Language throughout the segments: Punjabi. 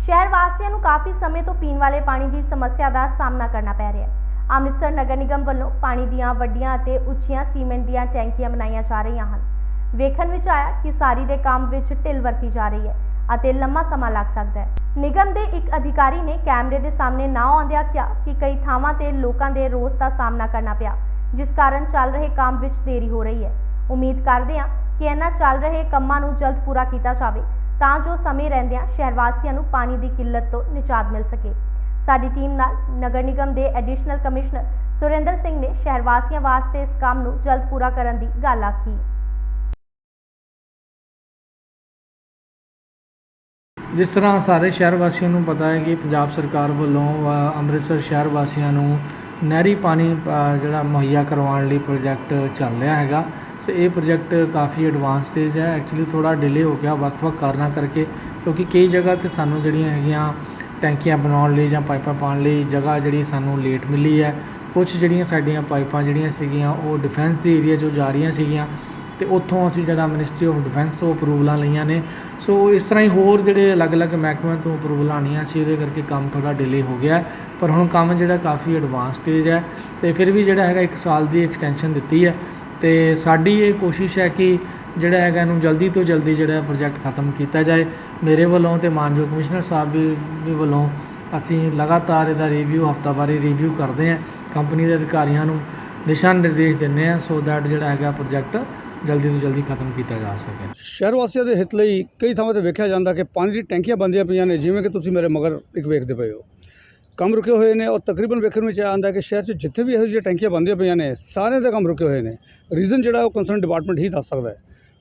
ਸ਼ਹਿਰ ਵਾਸੀਆਂ ਨੂੰ ਕਾਫੀ ਸਮੇਂ ਤੋਂ ਪੀਣ ਵਾਲੇ ਪਾਣੀ ਦੀ ਸਮੱਸਿਆ ਦਾ ਸਾਹਮਣਾ ਕਰਨਾ ਪੈ ਰਿਹਾ ਹੈ। ਅੰਮ੍ਰਿਤਸਰ ਨਗਰ ਨਿਗਮ ਵੱਲੋਂ ਪਾਣੀ ਦੀਆਂ ਵੱਡੀਆਂ ਅਤੇ ਉੱਚੀਆਂ ਸੀਮੈਂਟ ਦੀਆਂ ਟੈਂਕੀਆਂ ਬਣਾਈਆਂ ਜਾ ਰਹੀਆਂ ਹਨ। ਵੇਖਣ ਵਿੱਚ ਆਇਆ ਕਿ ਸਾਰੀ ਦੇ ਕੰਮ ਵਿੱਚ ਢਿੱਲ ਵਰਤੀ ਜਾ ਰਹੀ ਹੈ ਅਤੇ ਲੰਮਾ ਸਮਾਂ ਲੱਗ ਸਕਦਾ ਹੈ। ਨਿਗਮ ਦੇ ਇੱਕ ਅਧਿਕਾਰੀ ਨੇ ਕੈਮਰੇ ਦੇ ਸਾਹਮਣੇ ਨਾ ਆਉਂਦਿਆਂ ਕਿਹਾ ਕਿ ਕਈ ਥਾਵਾਂ ਤੇ ਲੋਕਾਂ ਦੇ ਰੋਸ ਦਾ ਸਾਹਮਣਾ ਕਰਨਾ ਪਿਆ, ਜਿਸ ਕਾਰਨ ਚੱਲ ਰਹੇ ਕੰਮ ਵਿੱਚ ਦੇਰੀ ਹੋ ਰਹੀ ਹੈ। ਉਮੀਦ ਕਰਦੇ ਹਾਂ ਕਿ ਇਹਨਾਂ ਚੱਲ ਰਹੇ ਕੰਮਾਂ ਨੂੰ ਜਲਦ ਪੂਰਾ ਕੀਤਾ ਜਾਵੇ। ਤਾਂ ਜੋ ਸਮੇਂ ਰਹਿੰਦਿਆਂ ਸ਼ਹਿਰ ਵਾਸੀਆਂ ਨੂੰ ਪਾਣੀ ਦੀ ਕਿੱਲਤ ਤੋਂ ਨਿਜਾਤ ਮਿਲ ਸਕੇ। ਸਾਡੀ ਟੀਮ ਨਾਲ ਨਗਰ ਨਿਗਮ ਦੇ ਐਡੀਸ਼ਨਲ ਕਮਿਸ਼ਨਰ ਸੁਰਿੰਦਰ ਸਿੰਘ ਨੇ ਸ਼ਹਿਰ ਵਾਸੀਆਂ ਵਾਸਤੇ ਇਸ ਕੰਮ ਨੂੰ ਜਲਦ ਪੂਰਾ ਕਰਨ ਦੀ ਗੱਲ ਆਖੀ। ਜਿਸ ਤਰ੍ਹਾਂ ਸਾਰੇ ਸ਼ਹਿਰ ਵਾਸੀਆਂ ਨੂੰ ਪਤਾ ਹੈ ਕਿ ਪੰਜਾਬ ਸਰਕਾਰ ਵੱਲੋਂ ਅੰਮ੍ਰਿਤਸਰ ਸ਼ਹਿਰ ਵਾਸੀਆਂ ਨੂੰ ਨਹਿਰੀ ਪਾਣੀ ਜਿਹੜਾ ਮੁਹੱਈਆ ਕਰਵਾਉਣ ਲਈ ਪ੍ਰੋਜੈਕਟ ਚੱਲ ਰਿਹਾ ਹੈਗਾ। ਸੋ ਇਹ ਪ੍ਰੋਜੈਕਟ ਕਾਫੀ ਐਡਵਾਂਸ ਸਟੇਜ ਹੈ। ਐਕਚੁਅਲੀ ਥੋੜਾ ਡਿਲੇ ਹੋ ਗਿਆ ਵੱਖ-ਵੱਖ ਕਾਰਨਾਂ ਕਰਕੇ, ਕਿਉਂਕਿ ਕਈ ਜਗ੍ਹਾ ਤੇ ਸਾਨੂੰ ਜਿਹੜੀਆਂ ਹੈਗੀਆਂ ਟੈਂਕੀਆਂ ਬਣਾਉਣ ਲਈ ਜਾਂ ਪਾਈਪਾਂ ਪਾਉਣ ਲਈ ਜਗ੍ਹਾ ਜਿਹੜੀ ਸਾਨੂੰ ਲੇਟ ਮਿਲੀ ਹੈ। ਕੁਝ ਜਿਹੜੀਆਂ ਸਾਡੀਆਂ ਪਾਈਪਾਂ ਜਿਹੜੀਆਂ ਸੀਗੀਆਂ, ਉਹ ਡਿਫੈਂਸ ਦੇ ਏਰੀਆ 'ਚੋਂ ਜਾ ਰਹੀਆਂ ਸੀਗੀਆਂ। ਤੇ ਉੱਥੋਂ ਅਸੀਂ ਜਿਹੜਾ ਮਿਨਿਸਟਰੀ ਆਫ ਡਿਫੈਂਸ ਤੋਂ ਅਪਰੂਵਲਾਂ ਲਈਆਂ ਨੇ। ਸੋ ਇਸ ਤਰ੍ਹਾਂ ਹੀ ਹੋਰ ਜਿਹੜੇ ਅਲੱਗ-ਅਲੱਗ ਮਹਿਕਮਿਆਂ ਤੋਂ ਅਪਰੂਵਲਾਂ ਆਉਣੀਆਂ ਸੀ, ਉਹਦੇ ਕਰਕੇ ਕੰਮ ਥੋੜਾ ਡਿਲੇ ਹੋ ਗਿਆ। ਪਰ ਹੁਣ ਕੰਮ ਜਿਹੜਾ ਕਾਫੀ ਐਡਵਾਂਸ ਸਟੇਜ ਹੈ। ਤੇ ਫਿਰ ਵੀ ਜਿਹੜਾ ਹੈਗਾ 1 ਸਾਲ ਦੀ ਐਕਸਟੈਂਸ਼ਨ ਦਿੱਤੀ ਹੈ। ਅਤੇ ਸਾਡੀ ਇਹ ਕੋਸ਼ਿਸ਼ ਹੈ ਕਿ ਜਿਹੜਾ ਹੈਗਾ ਇਹਨੂੰ ਜਲਦੀ ਤੋਂ ਜਲਦੀ ਜਿਹੜਾ ਪ੍ਰੋਜੈਕਟ ਖਤਮ ਕੀਤਾ ਜਾਏ। ਮੇਰੇ ਵੱਲੋਂ ਅਤੇ ਮਾਨਯੋਗ ਕਮਿਸ਼ਨਰ ਸਾਹਿਬ ਵੀ ਵੀ ਵੱਲੋਂ ਅਸੀਂ ਲਗਾਤਾਰ ਇਹਦਾ ਰਿਵਿਊ ਹਫਤਾਵਾਰੀ ਰਿਵਿਊ ਕਰਦੇ ਹਾਂ। ਕੰਪਨੀ ਦੇ ਅਧਿਕਾਰੀਆਂ ਨੂੰ ਦਿਸ਼ਾ ਨਿਰਦੇਸ਼ ਦਿੰਦੇ ਹਾਂ ਸੋ ਦੈਟ ਜਿਹੜਾ ਹੈਗਾ ਪ੍ਰੋਜੈਕਟ ਜਲਦੀ ਤੋਂ ਜਲਦੀ ਖਤਮ ਕੀਤਾ ਜਾ ਸਕੇ। ਸ਼ਹਿਰ ਵਾਸੀਆਂ ਦੇ ਹਿੱਤ ਲਈ ਕਈ ਥਾਵਾਂ ਤੇ ਵੇਖਿਆ ਜਾਂਦਾ ਕਿ ਪਾਣੀ ਦੀ ਟੈਂਕੀਆਂ ਬੰਦੀਆਂ ਪਈਆਂ ਨੇ, ਜਿਵੇਂ ਕਿ ਤੁਸੀਂ ਮੇਰੇ ਮਗਰ ਇੱਕ ਵੇਖਦੇ ਪਏ ਹੋ। ਕੰਮ ਰੁਕੇ ਹੋਏ ਨੇ ਔਰ ਤਕਰੀਬਨ ਵੇਖਣ ਵਿੱਚ ਆਉਂਦਾ ਕਿ ਸ਼ਹਿਰ 'ਚ ਜਿੱਥੇ ਵੀ ਇਹੋ ਜਿਹੀਆਂ ਟੈਂਕੀਆਂ ਬੰਦੀਆਂ ਪਈਆਂ ਨੇ ਸਾਰੇ ਦੇ ਕੰਮ ਰੁਕੇ ਹੋਏ ਨੇ। ਰੀਜ਼ਨ ਜਿਹੜਾ ਉਹ ਕੰਸਰਨ ਡਿਪਾਰਟਮੈਂਟ ਹੀ ਦੱਸ ਸਕਦਾ ਹੈ।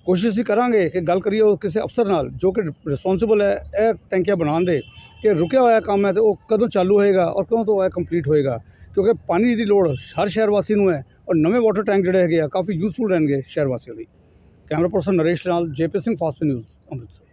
ਕੋਸ਼ਿਸ਼ ਅਸੀਂ ਕਰਾਂਗੇ ਕਿ ਗੱਲ ਕਰੀਏ ਉਹ ਕਿਸੇ ਅਫਸਰ ਨਾਲ ਜੋ ਕਿ ਰਿਸਪੌਂਸਿਬਲ ਹੈ ਇਹ ਟੈਂਕੀਆਂ ਬਣਾਉਣ ਦੇ ਕਿ ਰੁਕਿਆ ਹੋਇਆ ਕੰਮ ਹੈ ਤੇ ਉਹ ਕਦੋਂ ਚਾਲੂ ਹੋਏਗਾ ਔਰ ਕਦੋਂ ਤੋਂ ਇਹ ਕੰਪਲੀਟ ਹੋਏਗਾ। ਕਿਉਂਕਿ ਪਾਣੀ ਦੀ ਲੋੜ ਹਰ ਸ਼ਹਿਰ ਵਾਸੀ ਨੂੰ ਹੈ ਔਰ ਨਵੇਂ ਵਾਟਰ ਟੈਂਕ ਜਿਹੜੇ ਹੈਗੇ ਆ ਕਾਫੀ ਯੂਜ਼ਫੁਲ ਰਹਿਣਗੇ ਸ਼ਹਿਰ ਵਾਸੀਆਂ ਲਈ। ਕੈਮਰਾ ਪਰਸਨ ਨਰੇਸ਼ ਨਾਲ JP Singh fast news Amritsar.